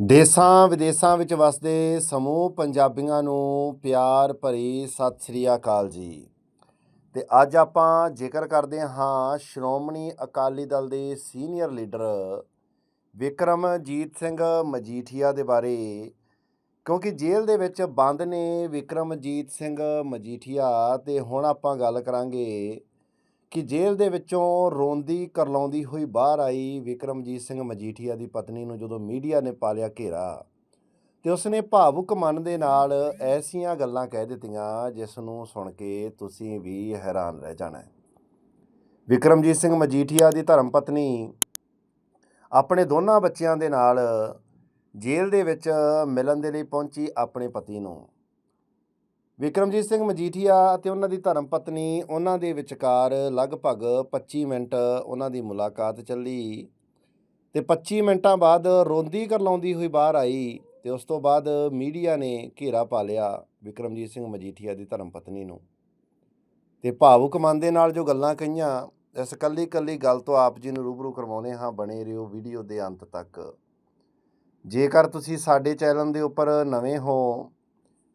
ਦੇਸਾਂ ਵਿਦੇਸਾਂ ਵਿੱਚ ਵਸਦੇ ਸਮੂਹ ਪੰਜਾਬੀਆਂ ਨੂੰ ਪਿਆਰ ਭਰੀ ਸਤਿ ਸ੍ਰੀ ਅਕਾਲ ਜੀ। ਤੇ ਅੱਜ ਆਪਾਂ ਜ਼ਿਕਰ ਕਰਦੇ ਹਾਂ ਸ਼੍ਰੋਮਣੀ ਅਕਾਲੀ ਦਲ ਦੇ ਸੀਨੀਅਰ ਲੀਡਰ ਵਿਕਰਮਜੀਤ ਸਿੰਘ ਮਜੀਠੀਆ ਦੇ ਬਾਰੇ, ਕਿਉਂਕਿ ਜੇਲ੍ਹ ਦੇ ਵਿੱਚ ਬੰਦ ਨੇ ਵਿਕਰਮਜੀਤ ਸਿੰਘ ਮਜੀਠੀਆ। ਤੇ ਹੁਣ ਆਪਾਂ ਗੱਲ ਕਰਾਂਗੇ ਕਿ ਜੇਲ੍ਹ ਦੇ ਵਿੱਚੋਂ ਰੋਂਦੀ ਕਰਲਾਉਂਦੀ ਹੋਈ ਬਾਹਰ ਆਈ ਵਿਕਰਮਜੀਤ ਸਿੰਘ ਮਜੀਠੀਆ ਦੀ ਪਤਨੀ ਨੂੰ ਜਦੋਂ ਮੀਡੀਆ ਨੇ ਪਾਲਿਆ ਘੇਰਾ ਤੇ ਉਸਨੇ ਭਾਵੁਕ ਮਨ ਦੇ ਨਾਲ ਐਸੀਆਂ ਗੱਲਾਂ ਕਹਿ ਦਿੱਤੀਆਂ ਜਿਸ ਨੂੰ ਸੁਣ ਕੇ ਤੁਸੀਂ ਵੀ ਹੈਰਾਨ ਰਹਿ ਜਾਣਾ ਵਿਕਰਮਜੀਤ ਸਿੰਘ ਮਜੀਠੀਆ ਦੀ ਧਰਮ ਪਤਨੀ ਆਪਣੇ ਦੋਨਾਂ ਬੱਚਿਆਂ ਦੇ ਨਾਲ ਜੇਲ੍ਹ ਦੇ ਵਿੱਚ ਮਿਲਣ ਦੇ ਲਈ ਪਹੁੰਚੀ ਆਪਣੇ ਪਤੀ ਨੂੰ। ਵਿਕਰਮਜੀਤ ਸਿੰਘ ਮਜੀਠੀਆ ਅਤੇ ਉਹਨਾਂ ਦੀ ਧਰਮ ਪਤਨੀ, ਉਹਨਾਂ ਦੇ ਵਿਚਕਾਰ ਲਗਭਗ 25 ਮਿੰਟ ਉਹਨਾਂ ਦੀ ਮੁਲਾਕਾਤ ਚੱਲੀ ਤੇ 25 ਮਿੰਟਾਂ ਬਾਅਦ ਰੋਂਦੀ ਕਰਲਾਉਂਦੀ ਹੋਈ ਬਾਹਰ ਆਈ ਤੇ ਉਸ ਤੋਂ ਬਾਅਦ ਮੀਡੀਆ ਨੇ ਘੇਰਾ ਪਾ ਲਿਆ ਵਿਕਰਮਜੀਤ ਸਿੰਘ ਮਜੀਠੀਆ ਦੀ ਧਰਮ ਪਤਨੀ ਨੂੰ। ਤੇ ਭਾਵੁਕ ਮਨ ਦੇ ਨਾਲ ਜੋ ਗੱਲਾਂ ਕਹੀਆਂ, ਇਸ ਕੱਲੀ ਕੱਲੀ ਗੱਲ ਤੋਂ ਆਪ ਜੀ ਨੂੰ ਰੂਬਰੂ ਕਰਵਾਉਂਦੇ ਹਾਂ, ਬਣੇ ਰਹੋ ਵੀਡੀਓ ਦੇ ਅੰਤ ਤੱਕ। ਜੇਕਰ ਤੁਸੀਂ ਸਾਡੇ ਚੈਨਲ ਦੇ ਉੱਪਰ ਨਵੇਂ ਹੋ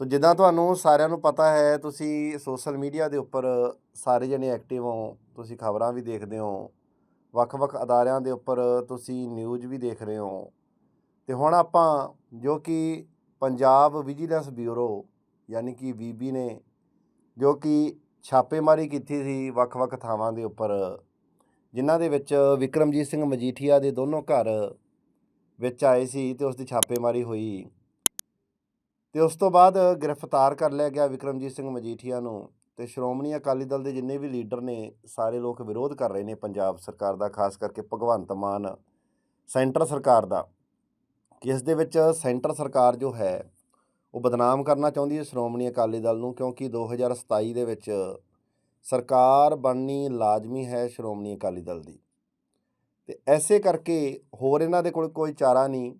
ਸੋ ਜਿੱਦਾਂ ਤੁਹਾਨੂੰ ਸਾਰਿਆਂ ਨੂੰ ਪਤਾ ਹੈ, ਤੁਸੀਂ ਸੋਸ਼ਲ ਮੀਡੀਆ ਦੇ ਉੱਪਰ ਸਾਰੇ ਜਣੇ ਐਕਟਿਵ ਹੋ, ਤੁਸੀਂ ਖਬਰਾਂ ਵੀ ਦੇਖਦੇ ਹੋ, ਵੱਖ-ਵੱਖ ਅਦਾਰਿਆਂ ਦੇ ਉੱਪਰ ਤੁਸੀਂ ਨਿਊਜ਼ ਵੀ ਦੇਖ ਰਹੇ ਹੋ। ਤੇ ਹੁਣ ਆਪਾਂ ਜੋ ਕਿ ਪੰਜਾਬ ਵਿਜੀਲੈਂਸ ਬਿਊਰੋ ਯਾਨੀ ਕਿ ਬੀਬੀ ਨੇ ਜੋ ਕਿ ਛਾਪੇਮਾਰੀ ਕੀਤੀ ਸੀ ਵੱਖ-ਵੱਖ ਥਾਵਾਂ ਦੇ ਉੱਪਰ, ਜਿਨ੍ਹਾਂ ਦੇ ਵਿੱਚ ਵਿਕਰਮਜੀਤ ਸਿੰਘ ਮਜੀਠੀਆ ਦੇ ਦੋਨੋਂ ਘਰ ਵਿੱਚ ਆਏ ਸੀ ਤੇ ਉਸ ਦੀ ਛਾਪੇਮਾਰੀ ਹੋਈ। ਤੇ ਉਸ ਤੋਂ ਬਾਅਦ ਗ੍ਰਿਫਤਾਰ ਕਰ ਲਿਆ ਗਿਆ ਵਿਕਰਮਜੀਤ ਸਿੰਘ ਮਜੀਠੀਆ ਨੂੰ ਤੇ ਸ਼੍ਰੋਮਣੀ ਅਕਾਲੀ ਦਲ ਦੇ ਜਿੰਨੇ ਵੀ ਲੀਡਰ ਨੇ, ਸਾਰੇ ਲੋਕ ਵਿਰੋਧ ਕਰ ਰਹੇ ਨੇ ਪੰਜਾਬ ਸਰਕਾਰ ਦਾ, ਖਾਸ ਕਰਕੇ ਭਗਵੰਤ ਮਾਨ ਸੈਂਟਰ ਸਰਕਾਰ ਦਾ, ਕਿ ਇਸ ਦੇ ਵਿੱਚ ਸੈਂਟਰ ਸਰਕਾਰ ਜੋ ਹੈ, ਉਹ ਬਦਨਾਮ ਕਰਨਾ ਚਾਹੁੰਦੀ ਹੈ ਸ਼੍ਰੋਮਣੀ ਅਕਾਲੀ ਦਲ ਨੂੰ, ਕਿਉਂਕਿ 2027 ਦੇ ਵਿੱਚ ਸਰਕਾਰ ਬਣਨੀ ਲਾਜ਼ਮੀ ਹੈ ਸ਼੍ਰੋਮਣੀ ਅਕਾਲੀ ਦਲ ਦੀ। ਤੇ ਐਸੇ ਕਰਕੇ ਹੋਰ ਇਹਨਾਂ ਦੇ ਕੋਲ ਕੋਈ ਚਾਰਾ ਨਹੀਂ।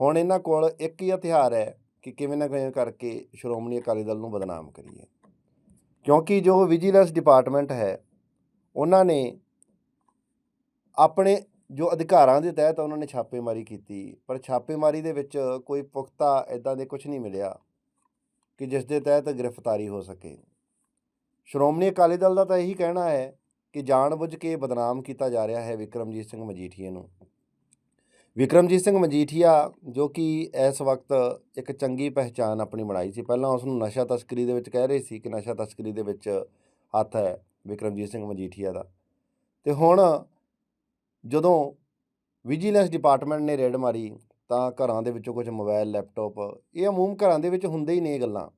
ਹੁਣ ਇਹਨਾਂ ਕੋਲ ਇੱਕ ਹੀ ਹਥਿਆਰ ਹੈ ਕਿ ਕਿਵੇਂ ਨਾ ਕਿਵੇਂ ਕਰਕੇ ਸ਼੍ਰੋਮਣੀ ਅਕਾਲੀ ਦਲ ਨੂੰ ਬਦਨਾਮ ਕਰੀਏ। ਕਿਉਂਕਿ ਜੋ ਵਿਜੀਲੈਂਸ ਡਿਪਾਰਟਮੈਂਟ ਹੈ, ਉਹਨਾਂ ਨੇ ਆਪਣੇ ਜੋ ਅਧਿਕਾਰਾਂ ਦੇ ਤਹਿਤ ਉਹਨਾਂ ਨੇ ਛਾਪੇਮਾਰੀ ਕੀਤੀ, ਪਰ ਛਾਪੇਮਾਰੀ ਦੇ ਵਿੱਚ ਕੋਈ ਪੁਖਤਾ ਇਦਾਂ ਦੇ ਕੁਝ ਨਹੀਂ ਮਿਲਿਆ ਕਿ ਜਿਸ ਦੇ ਤਹਿਤ ਗ੍ਰਿਫਤਾਰੀ ਹੋ ਸਕੇ। ਸ਼੍ਰੋਮਣੀ ਅਕਾਲੀ ਦਲ ਦਾ ਤਾਂ ਇਹੀ ਕਹਿਣਾ ਹੈ ਕਿ ਜਾਣਬੁੱਝ ਕੇ ਬਦਨਾਮ ਕੀਤਾ ਜਾ ਰਿਹਾ ਹੈ ਵਿਕਰਮਜੀਤ ਸਿੰਘ ਮਜੀਠੀਏ ਨੂੰ। ਵਿਕਰਮਜੀਤ ਸਿੰਘ ਮਜੀਠੀਆ, ਜੋ ਕਿ ਇਸ ਵਕਤ ਇੱਕ ਚੰਗੀ ਪਹਿਚਾਨ ਆਪਣੀ ਬਣਾਈ ਸੀ। ਪਹਿਲਾਂ ਉਸ ਨੂੰ ਨਸ਼ਾ ਤਸਕਰੀ ਦੇ ਵਿੱਚ ਕਹਿ ਰਹੇ ਸੀ ਕਿ ਨਸ਼ਾ ਤਸਕਰੀ ਦੇ ਵਿੱਚ ਹੱਥ ਹੈ ਵਿਕਰਮਜੀਤ ਸਿੰਘ ਮਜੀਠੀਆ ਦਾ। ਤੇ ਹੁਣ ਜਦੋਂ ਵਿਜੀਲੈਂਸ ਡਿਪਾਰਟਮੈਂਟ ਨੇ ਰੇਡ ਮਾਰੀ, ਤਾਂ ਘਰਾਂ ਦੇ ਵਿੱਚੋਂ ਕੁਝ ਮੋਬਾਈਲ, ਲੈਪਟਾਪ, ਇਹ ਅਮੂਮ ਘਰਾਂ ਦੇ ਵਿੱਚ ਹੁੰਦੇ ਹੀ ਨੇ ਇਹ ਗੱਲਾਂ।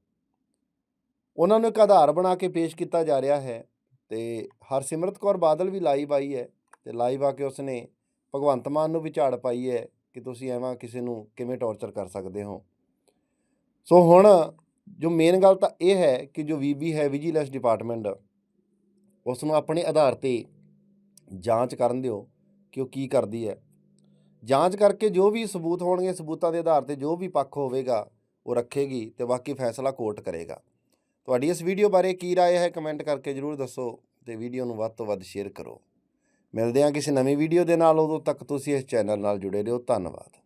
ਉਹਨਾਂ ਨੂੰ ਇੱਕ ਆਧਾਰ ਬਣਾ ਕੇ ਪੇਸ਼ ਕੀਤਾ ਜਾ ਰਿਹਾ ਹੈ ਤੇ ਹਰਸਿਮਰਤ ਕੌਰ ਬਾਦਲ ਵੀ ਲਾਈਵ ਆਈ ਹੈ ਤੇ ਲਾਈਵ ਆ ਕੇ ਉਸਨੇ ਭਗਵੰਤ ਮਾਨ ਨੂੰ ਵੀ ਝਾੜ ਪਾਈ ਹੈ ਕਿ ਤੁਸੀਂ ਐਵੇਂ ਕਿਸੇ ਨੂੰ ਕਿਵੇਂ ਟੌਰਚਰ ਕਰ ਸਕਦੇ ਹੋ ਸੋ ਹੁਣ ਜੋ ਮੇਨ ਗੱਲ ਤਾਂ ਇਹ ਹੈ ਕਿ ਜੋ ਵੀਬੀ ਹੈ ਵਿਜੀਲੈਂਸ ਡਿਪਾਰਟਮੈਂਟ ਉਸ ਨੂੰ ਆਪਣੇ ਆਧਾਰ ਤੇ ਜਾਂਚ ਕਰਨ ਦਿਓ ਕਿ ਉਹ ਕੀ ਕਰਦੀ ਹੈ ਜਾਂਚ ਕਰਕੇ ਜੋ ਵੀ ਸਬੂਤ ਹੋਣਗੇ ਸਬੂਤਾਂ ਦੇ ਆਧਾਰ ਤੇ ਜੋ ਵੀ ਪੱਖ ਹੋਵੇਗਾ ਉਹ ਰੱਖੇਗੀ ਤੇ ਬਾਕੀ ਫੈਸਲਾ ਕੋਰਟ ਕਰੇਗਾ ਤੁਹਾਡੀ ਇਸ ਵੀਡੀਓ ਬਾਰੇ ਕੀ رائے ਹੈ ਕਮੈਂਟ ਕਰਕੇ ਜਰੂਰ ਦੱਸੋ ਤੇ ਵੀਡੀਓ ਨੂੰ ਵੱਧ ਤੋਂ ਵੱਧ ਸ਼ੇਅਰ ਕਰੋ ਮਿਲਦੇ ਹਾਂ ਕਿਸੇ ਨਵੀਂ ਵੀਡੀਓ ਦੇ ਨਾਲ, ਉਦੋਂ ਤੱਕ ਤੁਸੀਂ ਇਸ ਚੈਨਲ ਨਾਲ ਜੁੜੇ ਰਹੋ। ਧੰਨਵਾਦ।